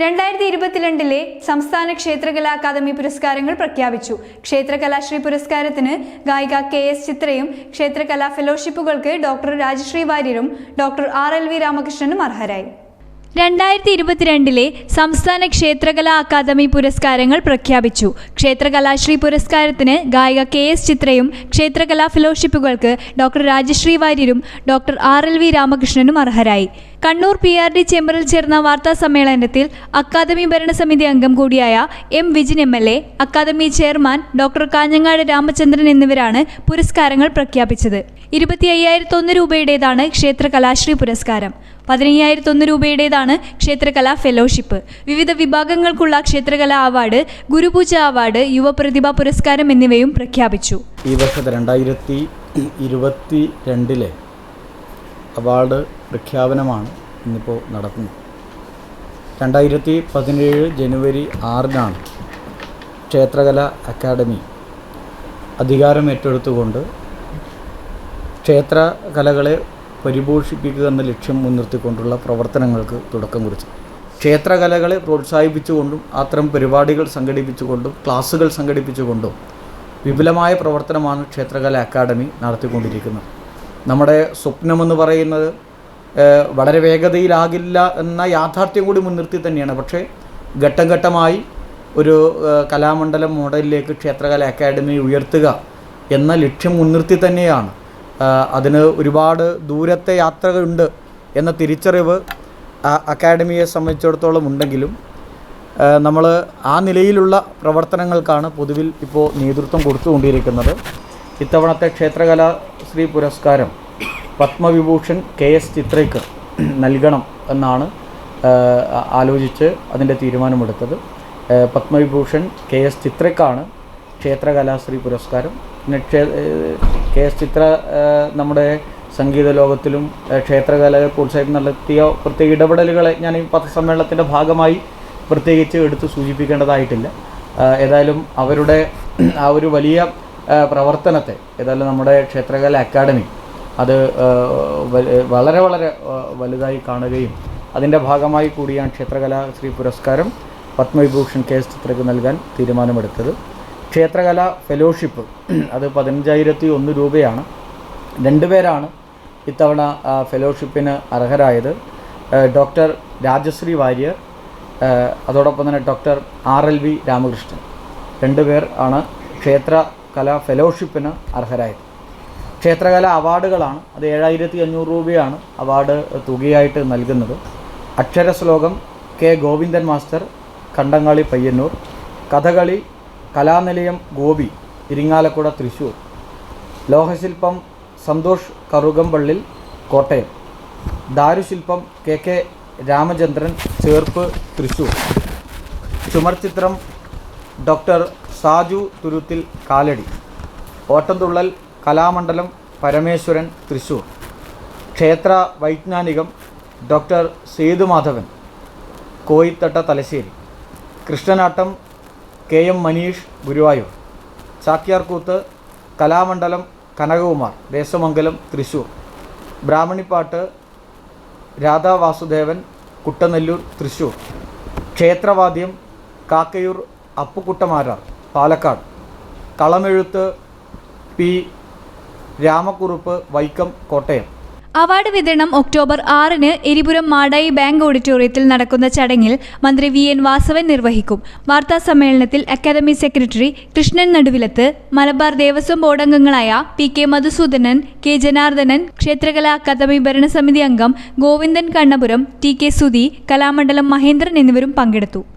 രണ്ടായിരത്തി ഇരുപത്തിരണ്ടിലെ സംസ്ഥാന ക്ഷേത്രകലാ അക്കാദമി പുരസ്കാരങ്ങൾ പ്രഖ്യാപിച്ചു. ക്ഷേത്രകലാശ്രീ പുരസ്കാരത്തിന് ഗായിക കെ എസ് ചിത്രയും ക്ഷേത്രകലാ ഫെലോഷിപ്പുകൾക്ക് ഡോക്ടർ രാജശ്രീ വാര്യരും ഡോക്ടർ ആർ എൽ വി രാമകൃഷ്ണനും അർഹരായി. രണ്ടായിരത്തി ഇരുപത്തിരണ്ടിലെ സംസ്ഥാന ക്ഷേത്രകലാ അക്കാദമി പുരസ്കാരങ്ങൾ പ്രഖ്യാപിച്ചു. ക്ഷേത്രകലാശ്രീ പുരസ്കാരത്തിന് ഗായിക കെ എസ് ചിത്രയും ക്ഷേത്രകലാ ഫെലോഷിപ്പുകൾക്ക് ഡോക്ടർ രാജശ്രീ വാര്യരും ഡോക്ടർ ആർ എൽ വി രാമകൃഷ്ണനും അർഹരായി. കണ്ണൂർ പി ആർ ഡി ചേംബറിൽ ചേർന്ന വാർത്താ സമ്മേളനത്തിൽ അക്കാദമി ഭരണസമിതി അംഗം കൂടിയായ M Vijin M L A academy chairman doctor Kanhangad Ramachandran എന്നിവരാണ് പുരസ്കാരങ്ങൾ പ്രഖ്യാപിച്ചത്. ഇരുപത്തി അയ്യായിരത്തൊന്ന് രൂപയുടേതാണ് ക്ഷേത്ര കലാശ്രീ പുരസ്കാരം. പതിനയ്യായിരത്തൊന്ന് രൂപയുടേതാണ് ക്ഷേത്രകലാ ഫെലോഷിപ്പ്. വിവിധ വിഭാഗങ്ങൾക്കുള്ള ക്ഷേത്രകലാ അവാർഡ് ഗുരുപൂജ അവാർഡ് യുവപ്രതിഭാ പുരസ്കാരം എന്നിവയും പ്രഖ്യാപിച്ചു. ഈ വർഷത്തെ രണ്ടായിരത്തി ഇരുപത്തി രണ്ടിലെ അവാർഡ് പ്രഖ്യാപനമാണ് ഇന്നിപ്പോൾ നടക്കുന്നത്. രണ്ടായിരത്തി പതിനേഴ് ജനുവരി ആറിനാണ് ക്ഷേത്രകല അക്കാദമി അധികാരം ഏറ്റെടുത്തുകൊണ്ട് ക്ഷേത്രകലകളെ പരിപോഷിപ്പിക്കുക എന്ന ലക്ഷ്യം മുൻനിർത്തിക്കൊണ്ടുള്ള പ്രവർത്തനങ്ങൾക്ക് തുടക്കം കുറിച്ചു. ക്ഷേത്രകലകളെ പ്രോത്സാഹിപ്പിച്ചുകൊണ്ടും അത്തരം പരിപാടികൾ സംഘടിപ്പിച്ചുകൊണ്ടും ക്ലാസ്സുകൾ സംഘടിപ്പിച്ചുകൊണ്ടും വിപുലമായ പ്രവർത്തനമാണ് ക്ഷേത്രകല അക്കാദമി നടത്തിക്കൊണ്ടിരിക്കുന്നത്. നമ്മുടെ സ്വപ്നമെന്ന് പറയുന്നത് വളരെ വേഗതയിലാകില്ല എന്ന യാഥാർത്ഥ്യം കൂടി മുൻനിർത്തി തന്നെയാണ്. പക്ഷേ ഘട്ടം ഘട്ടമായി ഒരു കലാമണ്ഡലം മോഡലിലേക്ക് ക്ഷേത്രകല അക്കാദമി ഉയർത്തുക എന്ന ലക്ഷ്യം മുൻനിർത്തി തന്നെയാണ്. അതിന് ഒരുപാട് ദൂരത്തെ യാത്രകളുണ്ട് എന്ന തിരിച്ചറിവ് അക്കാഡമിയെ സംബന്ധിച്ചിടത്തോളം ഉണ്ടെങ്കിലും നമ്മൾ ആ നിലയിലുള്ള പ്രവർത്തനങ്ങൾക്കാണ് പൊതുവിൽ ഇപ്പോൾ നേതൃത്വം കൊടുത്തുകൊണ്ടിരിക്കുന്നത്. ഇത്തവണത്തെ ക്ഷേത്രകലാ ശ്രീ പുരസ്കാരം പത്മവിഭൂഷൺ കെ എസ് ചിത്രയ്ക്ക് നൽകണം എന്നാണ് ആലോചിച്ച് അതിന്റെ തീരുമാനമെടുത്തത്. പത്മവിഭൂഷൺ കെ എസ് ചിത്രയ്ക്കാണ് ക്ഷേത്രകലാശ്രീ പുരസ്കാരം പിന്നെ ക്ഷേ കെ എസ് ചിത്ര നമ്മുടെ സംഗീത ലോകത്തിലും ക്ഷേത്രകലയെ പ്രോത്സാഹിപ്പിച്ച് നടത്തിയ പ്രത്യേക ഇടപെടലുകളെ ഞാൻ ഈ പത്രസമ്മേളനത്തിന്റെ ഭാഗമായി പ്രത്യേകിച്ച് എടുത്ത് സൂചിപ്പിക്കേണ്ടതായിട്ടില്ല. ഏതായാലും അവരുടെ ആ ഒരു വലിയ പ്രവർത്തനത്തെ ഏതായാലും നമ്മുടെ ക്ഷേത്രകല അക്കാദമി അത് വളരെ വളരെ വലുതായി കാണുകയും അതിന്റെ ഭാഗമായി കൂടിയാണ് ക്ഷേത്രകലാശ്രീ പുരസ്കാരം പത്മവിഭൂഷൺ കെ എസ് ചിത്രയ്ക്ക് നൽകാൻ തീരുമാനമെടുത്തത്. ക്ഷേത്രകല ഫെലോഷിപ്പ്. അത് പതിനഞ്ചായിരത്തി ഒന്ന് രൂപയാണ്. രണ്ടുപേരാണ് ഇത്തവണ ഫെലോഷിപ്പിന് അർഹരായത്. ഡോക്ടർ രാജശ്രീ വാര്യർ അതോടൊപ്പം തന്നെ doctor R L V Ramakrishnan. രണ്ടുപേർ ആണ് ക്ഷേത്ര കലാ ഫെലോഷിപ്പിന് അർഹരായത്. ക്ഷേത്രകല അവാർഡുകളാണ്. അത് ഏഴായിരത്തി അഞ്ഞൂറ് രൂപയാണ് അവാർഡ് തുകയായിട്ട് നൽകുന്നത്. അക്ഷരശ്ലോകം കെ ഗോവിന്ദൻ മാസ്റ്റർ കണ്ടങ്ങാളി പയ്യന്നൂർ കഥകളി കലാനിലയം ഗോപി ഇരിങ്ങാലക്കുട തൃശൂർ. ലോഹശില്പം സന്തോഷ് കറുകമ്പള്ളിൽ കോട്ടയം. ദാരുശില്പം കെ കെ രാമചന്ദ്രൻ ചേർപ്പ് തൃശൂർ. ചുമർചിത്രം ഡോക്ടർ സാജു തുരുത്തിൽ കാലടി. ഓട്ടംതുള്ളൽ കലാമണ്ഡലം പരമേശ്വരൻ തൃശൂർ. ക്ഷേത്ര വൈജ്ഞാനികം doctor Sethumadhavan. Koyithatta Thalassery. Krishnanattam K M Manish Guruvayur Chakyarkoothu Kalamandalam Kanakakumar Desamangalam Thrissur ബ്രാഹ്മണിപ്പാട്ട് Radha Vasudevan Kuttanellur Thrissur ക്ഷേത്രവാദ്യം കാക്കയൂർ അപ്പുക്കുട്ടമാരാർ പാലക്കാട് കളമെഴുത്ത് പി രാമക്കുറുപ്പ് വൈക്കം കോട്ടയം. അവാർഡ് വിതരണം ഒക്ടോബർ ആറിന് എരിപുരം മാടായി ബാങ്ക് ഓഡിറ്റോറിയത്തിൽ നടക്കുന്ന ചടങ്ങിൽ മന്ത്രി വി എൻ വാസവൻ നിർവഹിക്കും. വാർത്താ സമ്മേളനത്തിൽ academy secretary Krishnan Naduvilath Malabar Devaswom board അംഗങ്ങളായ P K Madhusudanan K Janardhanan ക്ഷേത്രകലാ academy ഭരണസമിതി അംഗം ഗോവിന്ദൻ കണ്ണപുരം ടി കെ സുധി കലാമണ്ഡലം മഹേന്ദ്രൻ എന്നിവരും പങ്കെടുത്തു.